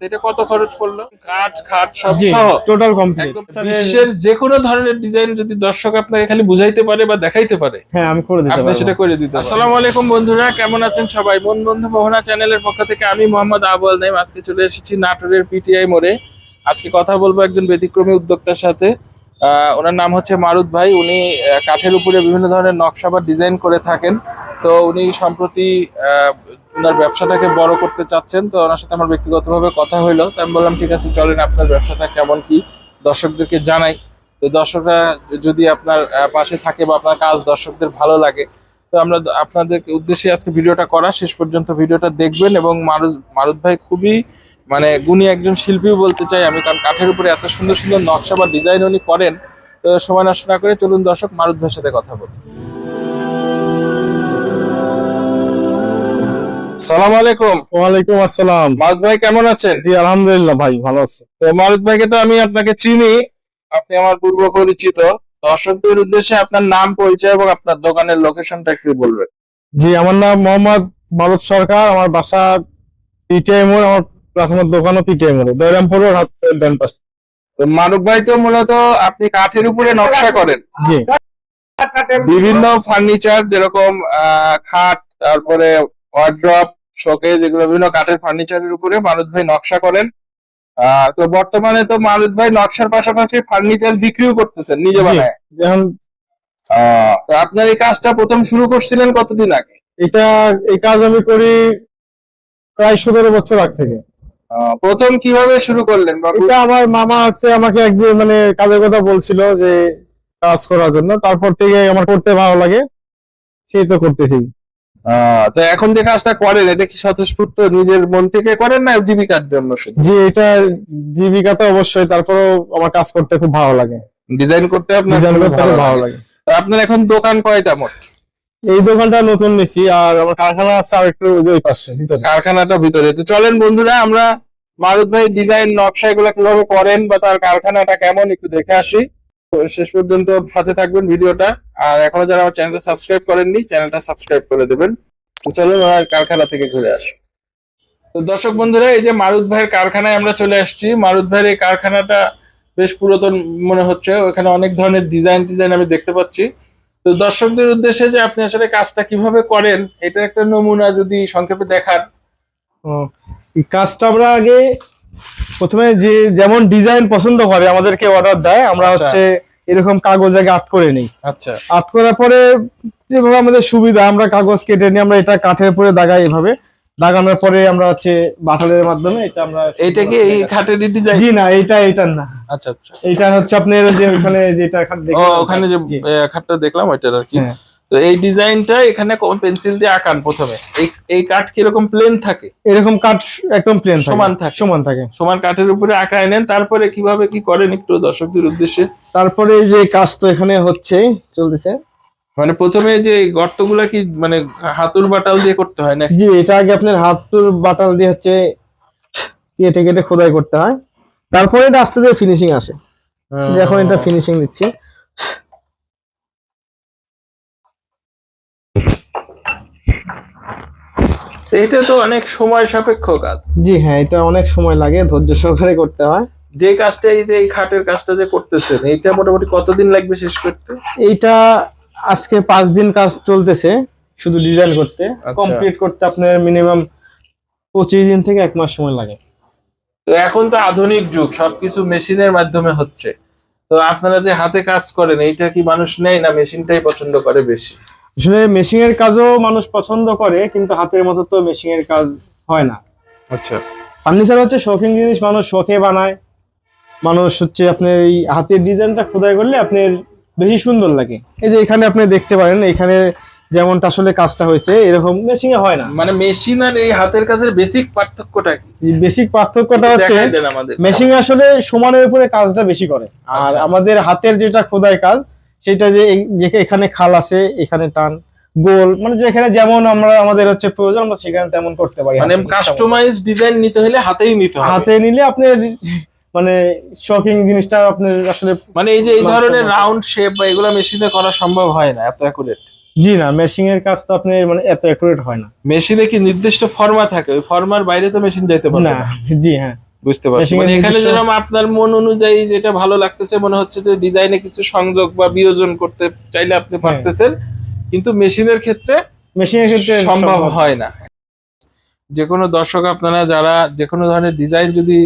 এটা কত খরচ পড়ল? কাঠ খাট সব সহ? টোটাল কমপ্লিট বিশ্বের যে কোনো ধরনের ডিজাইন যদি দর্শক আপনাকে খালি বুঝাইতে পারে বা দেখাইতে পারে হ্যাঁ আমি করে দিতে আপনি সেটা করে দিতে আসসালামু আলাইকুম বন্ধুরা কেমন আছেন সবাই? মন বন্ধু মোহনা চ্যানেলের পক্ষ থেকে আমি মোহাম্মদ আবুল নাইম। আজকে চলে এসেছি নাটোরের পিটিআই মোড়ে। আজকে কথা বলব একজন ব্যতিক্রমী উদ্যোক্তার সাথে। আহ, ওনার নাম হচ্ছে মারুত ভাই। উনি আহ, কাঠের উপরে বিভিন্ন ধরনের নকশা বা ডিজাইন করে থাকেন। তো উনি সম্প্রতি আহ, ওনার ব্যবসাটাকে বড় করতে চাচ্ছেন তো ওনার সাথে আমার ব্যক্তিগতভাবে কথা হইল। তো আমি বললাম ঠিক আছে চলেন আপনার ব্যবসাটা কেমন কি? দর্শকদেরকে জানাই। তো দর্শকরা যদি আপনার পাশে থাকে বা আপনার কাজ দর্শকদের ভালো লাগে তো আমরা আপনাদেরকে উদ্দেশ্যে আজকে ভিডিওটা করা। শেষ পর্যন্ত ভিডিওটা দেখবেন এবং মারুত মারুত ভাই খুবই মানে গুণী একজন শিল্পীও বলতে চাই আমি কারণ কাঠের উপরে এত সুন্দর সুন্দর নকশা বা ডিজাইন উনি করেন। তো সময় নষ্ট না করে চলুন দর্শক মারুত ভাইয়ের সাথে কথা বলি। সালাম আলাইকুম। ওয়ালাইকুম আসসালাম। মারুত ভাই কেমন আছেন? জি আলহামদুলিল্লাহ ভাই ভালো আছে। তো মারুত ভাইকে তো আমি আপনাকে চিনি আপনি আমার পূর্ব পরিচিত। দর্শকদের উদ্দেশ্যে আপনার নাম পরিচয় এবং আপনার দোকানের লোকেশনটা একটু বলবেন। জি আমার নাম মোহাম্মদ মারুত সরকার আমার বাসা পিটিআই মোড় আমার আমার দোকানও পিটিআই মোড়ে দৈরামপুর ডান পাশে তো মারুক ভাই তো মূলত আপনি কাঠের উপরে নকশা করেন। জি। বিভিন্ন ফার্নিচার যেরকম আহ, খাট তারপরে ওয়ার্ড্রপ শোকেজ এগুলো বিভিন্ন কাঠের ফার্নিচারের উপরে মারুদ ভাই নকশা করেন। তো বর্তমানে তো মারুদ ভাই নকশার পাশাপাশি ফার্নিচার বিক্রিও করতেছেন নিজে। বানায়। তো আপনার এই কাজটা প্রথম শুরু করছিলেন কতদিন আগে? এটা এই কাজ আমি করি প্রায় সতেরো বছর আগ থেকে। প্রথম কীভাবে শুরু করলেন এটা আমার মামা হচ্ছে আমাকে একদিন মানে কাজের কথা বলছিল যে কাজ করার জন্য। তারপর থেকে আমার করতে ভালো লাগে সেই তো করতেছি। তো এখন যে কাজটা করেন এটা কি স্বতঃস্ফূর্ত নিজের মন থেকে করেন না জীবিকার জন্য জি এটা জীবিকা তো অবশ্যই তারপরেও আমার কাজ করতে খুব ভালো লাগে। ডিজাইন করতে আপনার ডিজাইন করতে ভালো লাগে। আপনার এখন দোকান কয়টা মোট? এই দোকানটা নতুন নিছি আর আমার কারখানা আছে আর একটু ওই পাশে ভিতরে। কারখানাটা ভিতরে। তো চলেন বন্ধুরা আমরা মারুত ভাই ডিজাইন নকশা এগুলো কীভাবে করেন বা তার কারখানাটা কেমন একটু দেখে আসি। শেষ পর্যন্ত সাথে থাকবেন ভিডিওটা। আর এখনও যারা আমার চ্যানেলটা সাবস্ক্রাইব করেননি, চ্যানেলটা সাবস্ক্রাইব করে দেবেন। চলুন ওনার কারখানা থেকে ঘুরে আসি। তো দর্শক বন্ধুরা, এই যে মারুদ ভাইয়ের কারখানায় আমরা চলে আসছি। মারুত ভাইয়ের এই কারখানাটা বেশ পুরাতন মনে হচ্ছে। ওখানে অনেক ধরনের ডিজাইন ডিজাইন আমি দেখতে পাচ্ছি। তো দর্শকদের উদ্দেশ্যে যে আপনি আসলে কাজটা কীভাবে করেন, এটা একটা নমুনা যদি সংক্ষেপে দেখান। কাজটা আমরা আগে প্রথমে যে যেমন ডিজাইন পছন্দ করে আমাদেরকে অর্ডার দেয় আমরা আচ্ছা। হচ্ছে এরকম কাগজ আগে আর্ট করে নিই। আচ্ছা। আর্ট করার পরে যেভাবে আমাদের সুবিধা আমরা কাগজ কেটে নিই আমরা এটা কাঠের উপরে দাগাই এভাবে। দাগানোর পরে আমরা হচ্ছে বাটালের মাধ্যমে এটা আমরা এইটা কি এই খাটের ডিজাইন জি না এটা এটা না। আচ্ছা আচ্ছা। এটা হচ্ছে আপনার যে ওখানে যেটা খাট ওখানে যে। খাটটা দেখলাম ওইটার আর কি। হ্যাঁ। তো এই ডিজাইনটা এখানে পেন্সিল দিয়ে আঁকান প্রথমে। এই এই কাঠ কীরকম প্লেন থাকে? এরকম কাঠ একদম প্লেন সমান থাকে। সমান থাকে। সমান কাঠের উপরে আঁকায় নেন তারপরে কীভাবে কি করেন একটু দর্শকদের উদ্দেশ্যে? তারপরে যে কাজ তো এখানে হচ্ছে চলতেছে। মানে প্রথমে যে গর্তগুলা কি মানে হাতুর বাটাল দিয়ে করতে হয় না জি এটা আগে আপনার হাতুর বাটাল দিয়ে হচ্ছে কেটে কেটে খোদাই করতে হয়। তারপরে এটা আস্তে আস্তে ফিনিশিং আসে। যে এখন এটা ফিনিশিং দিচ্ছি। এটা তো অনেক সময় সাপেক্ষ কাজ। জি হ্যাঁ এটা অনেক সময় লাগে ধৈর্য সহকারে করতে হয়। যে কাজটা এই যে এই খাটের কাজটা যে করতেছেন এইটা মোটামুটি কতদিন লাগবে শেষ করতে? এইটা আজকে পাঁচ দিন কাজ চলতেছে শুধু ডিজাইন করতে। আচ্ছা। কমপ্লিট করতে আপনার মিনিমাম পঁচিশ দিন থেকে এক মাস সময় লাগে। তো এখন তো আধুনিক যুগ সবকিছু মেশিনের মাধ্যমে হচ্ছে। তো আপনারা যে হাতে কাজ করেন এইটা কি মানুষ নেয় না মেশিনটাই পছন্দ করে বেশি? আসলে মেশিং এর কাজও মানুষ পছন্দ করে কিন্তু হাতের মতো তো মেশিং এর কাজ হয় না। আচ্ছা। ফার্নিচার হচ্ছে শৌখিন জিনিস মানুষ শখে বানায়। মানুষ হচ্ছে আপনার এই হাতের ডিজাইনটা খোদাই করলে আপনার বেশি সুন্দর লাগে। এই যে এখানে আপনি দেখতে পারেন এখানে যেমনটা আসলে কাজটা হয়েছে এরকম মেশিং এ হয় না। মানে মেশিন আর এই হাতের কাজের বেসিক পার্থক্যটা কি? বেসিক পার্থক্যটা হচ্ছে আমাদের। মেশিং আসলে সমানের উপরে কাজটা বেশি করে। আর আচ্ছা। আমাদের হাতের যেটা খোদাই কাজ সেটা যে এখানে খাল আছে এখানে টান গোল মানে যেখানে যেমন আমরা আমাদের হচ্ছে প্রয়োজন আমরা সেখানে তেমন করতে পারি। মানে কাস্টমাইজ ডিজাইন নিতে হলে হাতেই নিতে হবে। হাতে নিলে আপনার মানে শকিং জিনিসটা আপনার আসলে মানে এই যে এই ধরনের রাউন্ড শেপ বা এগুলো মেশিনে করা সম্ভব হয় না এত অ্যাকুরেট জি না মেশিং এর কাজ তো আপনার মানে এত অ্যাকুরেট হয় না। মেশিনে কি নির্দিষ্ট ফর্মা থাকে? ওই ফর্মার বাইরে তো মেশিন যাইতে পারবে না না। জি হ্যাঁ। বুঝতে পারছি। মানে এখানে যেরকম আপনার মন অনুযায়ী যেটা ভালো লাগতেছে মনে হচ্ছে যে ডিজাইনে কিছু সংযোগ বা বিয়োজন করতে চাইলে আপনি হ্যাঁ। পারতেছেন কিন্তু মেশিনের ক্ষেত্রে মেশিনের ক্ষেত্রে সম্ভব হয় না। যে কোনো দর্শক আপনারা যারা যে কোনো ধরনের ডিজাইন যদি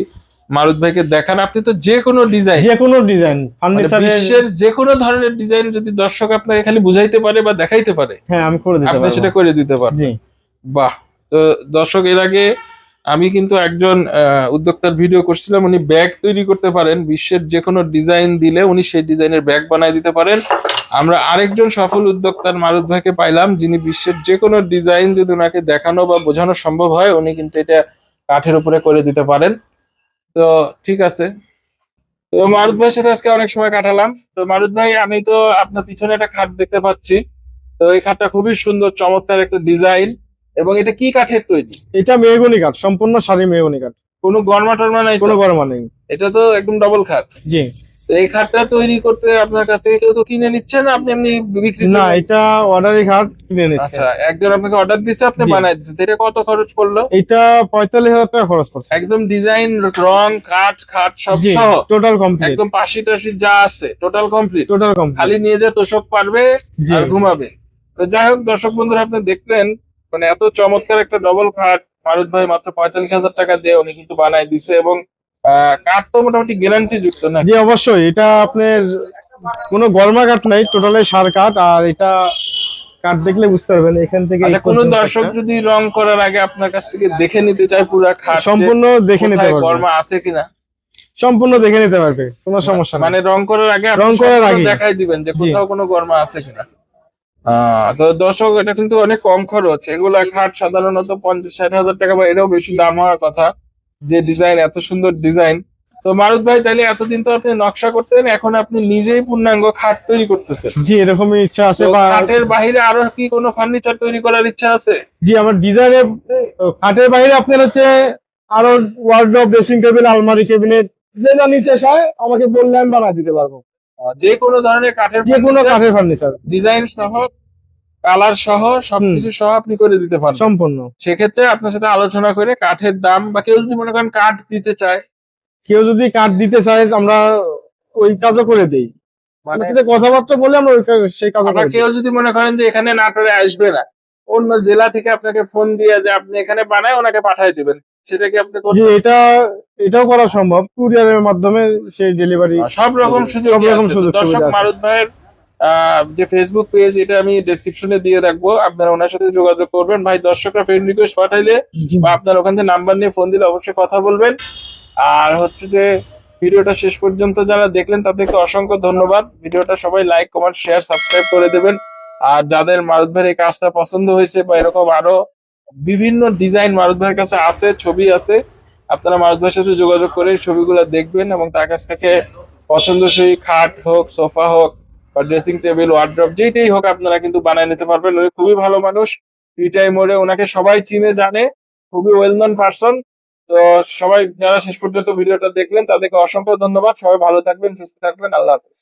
মারুত ভাইকে দেখান আপনি তো যে কোনো ডিজাইন যে কোনো ডিজাইন ফার্নিচারের বিশ্বের যে কোনো ধরনের ডিজাইন যদি দর্শক আপনাকে খালি বুঝাইতে পারে বা দেখাইতে পারে হ্যাঁ আমি করে দিতে আপনি সেটা করে দিতে পারেন জি। বাহ! তো দর্শক এর আগে আমি কিন্তু একজন উদ্যোক্তার ভিডিও করছিলাম, উনি ব্যাগ তৈরি করতে পারেন, বিশ্বের যে কোনো ডিজাইন দিলে উনি সেই ডিজাইনের ব্যাগ বানায় দিতে পারেন। আমরা আরেকজন সফল উদ্যোক্তার মারুত ভাইকে পাইলাম, যিনি বিশ্বের যে কোনো ডিজাইন যদি ওনাকে দেখানো বা বোঝানো সম্ভব হয়, উনি কিন্তু এটা কাঠের উপরে করে দিতে পারেন। তো ঠিক আছে। তো মারুত ভাইয়ের সাথে আজকে অনেক সময় কাটালাম। তো মারুত ভাই, আমি তো আপনার পিছনে একটা খাট দেখতে পাচ্ছি। তো এই খাটটা খুবই সুন্দর, চমৎকার একটা ডিজাইন এবং এটা কি কাঠের তৈরি? এটা মেহগনি কাঠ সম্পূর্ণ সারি মেহগনি কাঠ। কোনো গরমা টরমা নাই? কোনো গরমা নেই। এটা তো একদম ডবল খাট। জি। এই খাটটা তৈরি করতে আপনার কাছ থেকে কেউ তো কিনে নিচ্ছে না? আপনি এমনি বিক্রি না? এটা অর্ডারি খাট কিনে নিচ্ছে। আচ্ছা একজন আপনাকে অর্ডার দিছে আপনি। বানাই দিচ্ছেন এটা কত খরচ পড়ল? এটা পঁয়তাল্লিশ হাজার টাকা খরচ পড়ছে। একদম ডিজাইন রং কাঠ খাট সব সহ। টোটাল কমপ্লিট একদম পাশি টাশি যা আছে টোটাল কমপ্লিট টোটাল কমপ্লিট খালি নিয়ে যে তোষক পারবে আর ঘুমাবে। তো যাই হোক দর্শক বন্ধুরা আপনি দেখলেন মানে এত চমৎকার একটা ডবল খাট মারুত ভাই মাত্র পঁয়তাল্লিশ হাজার টাকা দিয়ে উনি কিন্তু বানাই দিছে এবং কাঠ তো মোটামুটি গ্যারান্টি যুক্ত না? জি অবশ্যই। এটা আপনার কোনো গরমা কাঠ নাই টোটালি সার কাঠ আর এটা কাঠ দেখলে বুঝতে পারবেন এখান থেকে আচ্ছা কোন দর্শক যদি রং করার আগে আপনার কাছ থেকে দেখে নিতে চায় পুরা খাট সম্পূর্ণ দেখে নিতে পারবে। গরমা আছে কিনা? সম্পূর্ণ দেখে নিতে পারবে কোনো সমস্যা মানে রং করার আগে রং করার আগে। দেখাই দিবেন যে কোথাও কোনো গরমা আছে কিনা। তো দর্শক এটা কিন্তু অনেক কম খরচ। এগুলা খাট সাধারণত পঞ্চাশ ষাট হাজার টাকা বা এরও বেশি দাম হওয়ার কথা যে ডিজাইন এত সুন্দর ডিজাইন তো মারুত ভাই তাহলে এতদিন তো আপনি নকশা করতেন এখন আপনি নিজেই পূর্ণাঙ্গ খাট তৈরি করতেছেন। জি এরকমই ইচ্ছা আছে খাটের বাইরে আরও কি কোনো ফার্নিচার তৈরি করার ইচ্ছা আছে? জি আমার ডিজাইনের খাটের বাইরে আপনার হচ্ছে আরও ওয়ার্ডরোব ড্রেসিং টেবিল আলমারি ক্যাবিনেট যে যা নিতে চায় আমাকে বললে আমি বানা দিতে পারব। যে কোনো ধরনের কাঠের যে কোনো কাঠের ফার্নিচার ডিজাইন সহ কালার সহ সবকিছু সহ আপনি করে দিতে পারেন সম্পূর্ণ। সেক্ষেত্রে আপনার সাথে আলোচনা করে কাঠের দাম বা কেউ যদি মনে করেন কাঠ দিতে চায় কেউ যদি কাঠ দিতে চায় আমরা ওই কাজও করে দেই। মানে কথাবার্তা বলে আমরা কাজ- সেই কাজও কেউ যদি মনে করেন যে এখানে নাটোরে আসবে না অন্য জেলা থেকে আপনাকে ফোন দিয়ে যে আপনি এখানে বানায় ওনাকে পাঠিয়ে দিবেন। সেটা কি আপনি এটা এটাও করা সম্ভব। কুরিয়ারের মাধ্যমে সেই ডেলিভারি সব রকম সুযোগ সব রকম সুযোগ দর্শক মারুত ভাইয়ের যে ফেসবুক পেজ এটা আমি ডেসক্রিপশনে দিয়ে রাখব। আপনারা ওনার সাথে যোগাযোগ করবেন। ভাই দর্শকরা ফ্রেন্ড রিকোয়েস্ট পাঠাইলে বা আপনার ওখান থেকে নাম্বার নিয়ে ফোন দিলে অবশ্যই কথা বলবেন। আর হচ্ছে যে ভিডিওটা শেষ পর্যন্ত যারা দেখলেন তাদেরকে অসংখ্য ধন্যবাদ। ভিডিওটা সবাই লাইক কমেন্ট শেয়ার সাবস্ক্রাইব করে দেবেন। আর যাদের মারুত ভাইয়ের এই কাজটা পছন্দ হয়েছে বা এরকম আরও বিভিন্ন ডিজাইন মারুত ভাইয়ের কাছে আছে, ছবি আছে। আপনারা মারুত ভাইয়ের সাথে যোগাযোগ করে ছবিগুলো দেখবেন এবং তার কাছ থেকে পছন্দসই খাট হোক, সোফা হোক বা ড্রেসিং টেবিল ওয়ার্ড্রপ যেটাই হোক আপনারা কিন্তু বানায় নিতে পারবেন। উনি খুবই ভালো মানুষ পিটাই মোড়ে ওনাকে সবাই চিনে, জানে, খুবই ওয়েল নন পার্সন তো সবাই যারা শেষ পর্যন্ত ভিডিওটা দেখলেন, তাদেরকে অসংখ্য ধন্যবাদ। সবাই ভালো থাকবেন, সুস্থ থাকবেন। আল্লাহ হাফিজ।